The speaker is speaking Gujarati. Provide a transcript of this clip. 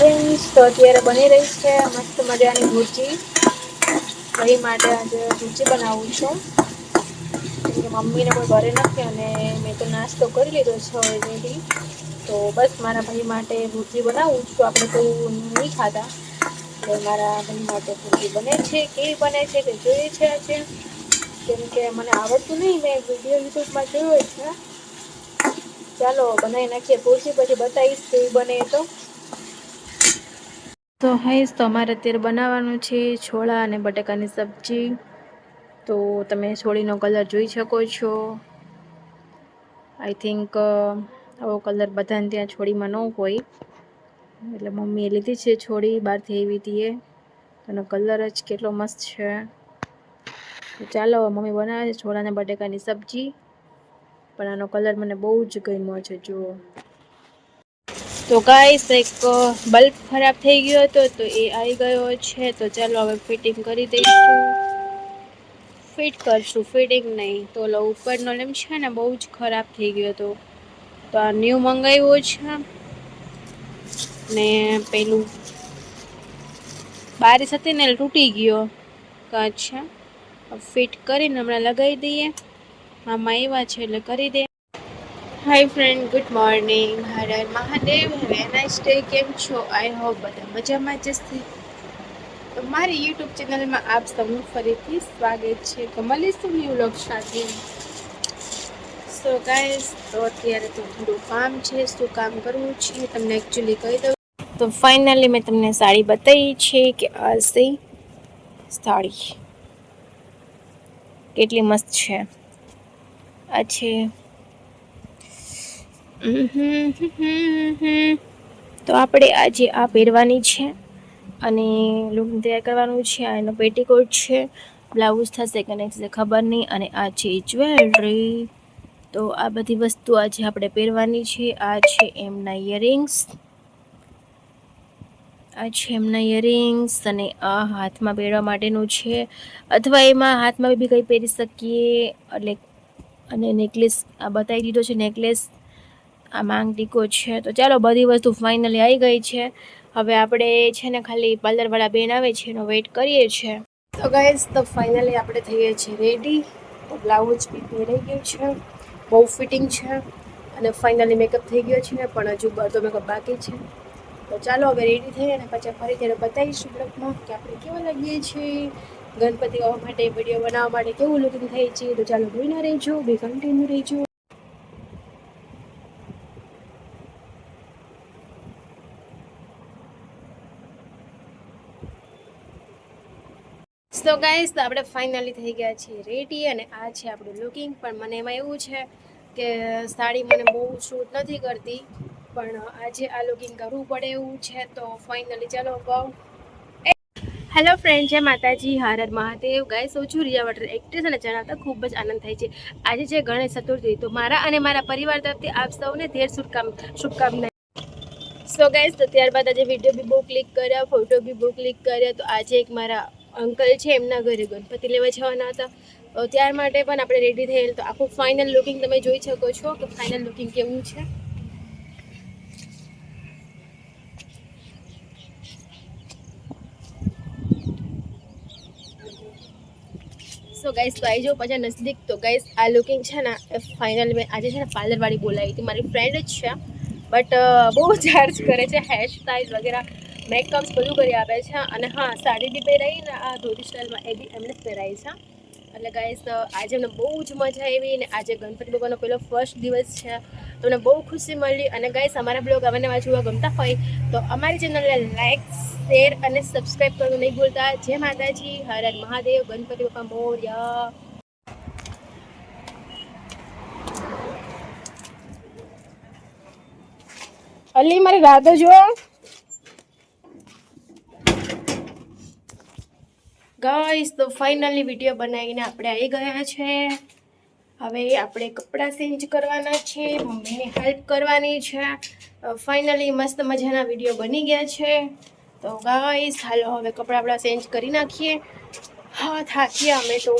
ફ્રેન્ડ્સ તો અત્યારે બની રહી છે મસ્ત મજાની ભૂજી એ માટે આજે ભૂજી બનાવું છું. કે મમ્મીને કોઈ ઘરે નથી અને મેં તો નાસ્તો કરી લીધો છે ઓલરેડી તો બસ મારા ભાઈ માટે ભૂજી બનાવું છું. આપણે તો નહીં ખાતા એટલે મારા ભાઈ માટે ભૂજી બને છે કેવી બને છે કે જોઈએ છે આજે. કેમ કે મને આવડતું નહીં, મેં વીડિયો યુટ્યુબમાં જોયો છે. ચાલો બનાવી નાખીએ. ભૂજી પછી બતાવીશ કેવી બને તો. તો હાઈસ, તો અમારે અત્યારે બનાવવાનું છે છોળા અને બટાકાની સબ્જી. તો તમે છોળીનો કલર જોઈ શકો છો. આઈ થિંક આવો કલર બધાને ત્યાં છોડીમાં ન હોય. એટલે મમ્મીએ લીધી છે છોડી બહારથી આવી હતી એનો કલર જ કેટલો મસ્ત છે. તો ચાલો મમ્મી બનાવે છે છોળા અને બટાકાની સબ્જી. પણ આનો કલર મને બહુ જ ગમ્યો છે, જુઓ. તો ગાઈસ એક બલ્બ ખરાબ થઈ ગયો હતો, તો એ આવી ગયો છે. તો ચાલો હવે ફિટિંગ કરી દઈશું. ફિટ કરશું ફિટિંગ નહીં. તો ઓલો ઉપરનો લેમ્પ છે ને, બહુ જ ખરાબ થઈ ગયો હતો. તો આ ન્યૂ મંગાવ્યું છે. ને પેલું બારીશ હતી ને તૂટી ગયો. કાચ છે. ફિટ કરીને હમણાં લગાવી દઈએ. મામા એવા છે એટલે કરી દે. Hi friend good morning Har Mahadev have a day કેમ છો? આઈ હોપ બધા મજામાં જ છે તો મારી યુટ્યુબ ચેનલમાં આપ સૌનું ફરીથી સ્વાગત છે. કમલેશું ન્યુ લોક સાથે. સો ગાઈસ તો અત્યારે તો થોડું કામ છે. શું કામ કરવું છે? તમને એકચ્યુઅલી કહી દઉં. તો ફાઇનલી મેં તમને સાડી બતાવી છે કે આ છે સાડી. કેટલી મસ્ત છે. આ તો આપણે આજે આ પહેરવાની છે અને લુક તૈયાર કરવાનું છે, આ એનો પેટીકોટ છે, બ્લાઉઝ થશે કે નહીં થશે ખબર નહીં, અને આ છે જ્વેલરી. તો આ બધી વસ્તુ આજે આપણે પહેરવાની છે, આ છે એમના ઇયરિંગ્સ આ છે એમના ઇયરિંગ્સ અને આ હાથમાં પહેરવા માટેનું છે. અથવા એમાં હાથમાં બી કંઈ પહેરી શકીએ, એટલે અને નેકલેસ આ બતાવી દીધો છે, નેકલેસ આ માંગ ટીકો છે. તો ચાલો, બધી વસ્તુ ફાઇનલી આવી ગઈ છે. હવે આપણે છે ને ખાલી પાર્લરવાળા બેન આવે છે, એનો વેઇટ કરીએ છીએ તો ગાઈઝ તો ફાઇનલી આપણે થઈએ છીએ રેડી તો બ્લાઉઝ બી પહેરાઈ ગયું છે. બહુ ફિટિંગ છે. અને ફાઇનલી મેકઅપ થઈ ગયો છે પણ હજુ બધો મેકઅપ બાકી છે. તો ચાલો, હવે રેડી થઈ અને પછી ફરી ત્યારે બતાવીશું બ્લોગમાં કે આપણે કેવા લાગીએ છીએ. ગણપતિ આવવા માટે વીડિયો બનાવવા માટે કેવું લુકિંગ થઈ છે. તો ચાલો જોઈને રહેજો બી કન્ટિન્યુ રહેજો. સો ગાઈસ તો આપણે ફાઇનલી થઈ ગયા છીએ રેડી અને આ છે આપણું લુકિંગ પણ મને એમાં એવું છે કે સાડી મને બહુ શૂટ નથી કરતી, પણ આજે આ લુકિંગ કરવું પડે એવું છે. તો ફાઇનલી ચાલો કહું હેલો ફ્રેન્ડ જય માતાજી. હર મહાદેવ. ગાય સૌ છું રિયા વટર એક્ટ્રેસ અને જણાવતા ખૂબ જ આનંદ થાય છે. આજે છે ગણેશ ચતુર્થી. તો મારા અને મારા પરિવાર તરફથી આપ સૌને ધેર શુભકામ શુભકામના સો ગાઈસ તો ત્યારબાદ આજે વીડિયો બી બહુ ક્લિક કર્યા ફોટો બી બહુ ક્લિક કર્યા. તો આજે એક મારા અંકલ છે એમના ઘરે ગણપતિ લેવા જવાના હતા. ત્યાર માટે પણ આપણે રેડી થયેલ. તો આખું ફાઇનલ લુકિંગ તમે જોઈ શકો છો કે ફાઇનલ લુકિંગ કેવું છે. સો ગાઈસ તો આવી જાઓ પાછા નજદીક. તો ગાઈસ આ લુકિંગ છે ને ફાઇનલ મેં આજે છે ને પાર્લરવાળી બોલાવી હતી. મારી ફ્રેન્ડ જ છે બટ બહુ ચાર્જ કરે છે હેર સ્ટાઇલ વગેરે. મેકઅપ્સ બધું કરી આપે છે. અને હા, સાડી બી પહેરાવી ને આ ધોતી સ્ટાઇલમાં એ બી એમણે જ પહેરાવી છે. એટલે ગાઈસ આજે અમને બહુ જ મજા આવી ને આજે ગણપતિ બાબાનો પહેલો ફર્સ્ટ દિવસ છે. તો મને બહુ ખુશી મળી. અને ગાઈસ અમારા બ્લોગ અમને વાંચવા ગમતા હોય તો અમારી ચેનલને લાઈક શેર અને સબસ્ક્રાઈબ કરવું નહીં ભૂલતા. જય માતાજી. હર હર મહાદેવ. ગણપતિ બાપા મોર્યા. અલી, મારી રાધો જો ગાઈસ તો ફાઇનલી વીડિયો બનાવીને આપણે આવી ગયા છે. હવે આપણે કપડાં ચેન્જ કરવાના છે, મમ્મીને હેલ્પ કરવાની છે. ફાઇનલી મસ્ત મજાના વીડિયો બની ગયા છે. તો ગાઈસ હાલો હવે કપડાં આપણા ચેન્જ કરી નાખીએ. હા થાકીએ અમે તો.